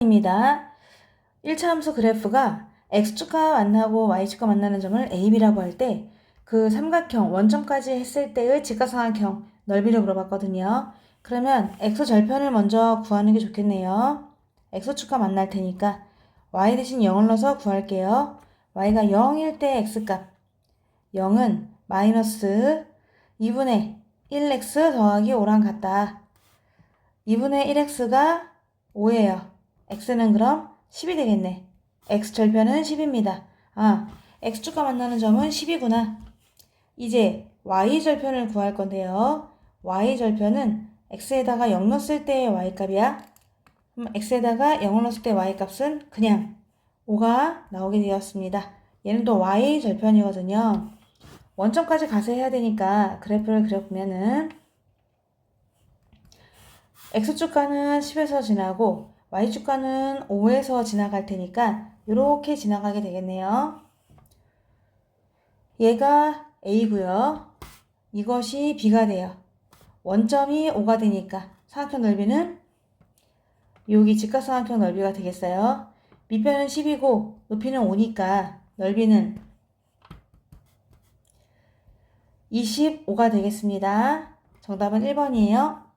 입니다. 1차 함수 그래프가 x축과 만나고 y축과 만나는 점을 AB라고 할 때 그 삼각형 원점까지 했을 때의 직각삼각형 넓이를 물어봤거든요. 그러면 x절편을 먼저 구하는 게 좋겠네요. x축과 만날 테니까 y 대신 0을 넣어서 구할게요. y가 0일 때 x값 0은 마이너스 2분의 1x 더하기 5랑 같다. 2분의 1x가 5예요. X는 그럼 10이 되겠네. x 절편은 10입니다. 아, x축과 만나는 점은 10이구나. 이제 y 절편을 구할 건데요. y 절편은 x에다가 0 넣었을 때의 y 값이야. 그럼 x에다가 0을 넣었을 때 y 값은 그냥 5가 나오게 되었습니다. 얘는 또 y 절편이거든요. 원점까지 가서 해야 되니까 그래프를 그려보면은 x축과는 10에서 지나고 y축과는 5에서 지나갈 테니까 이렇게 지나가게 되겠네요. 얘가 a고요. 이것이 b가 돼요. 원점이 5가 되니까 삼각형 넓이는 여기 직각삼각형 넓이가 되겠어요. 밑변은 10이고 높이는 5니까 넓이는 25가 되겠습니다. 정답은 1번이에요.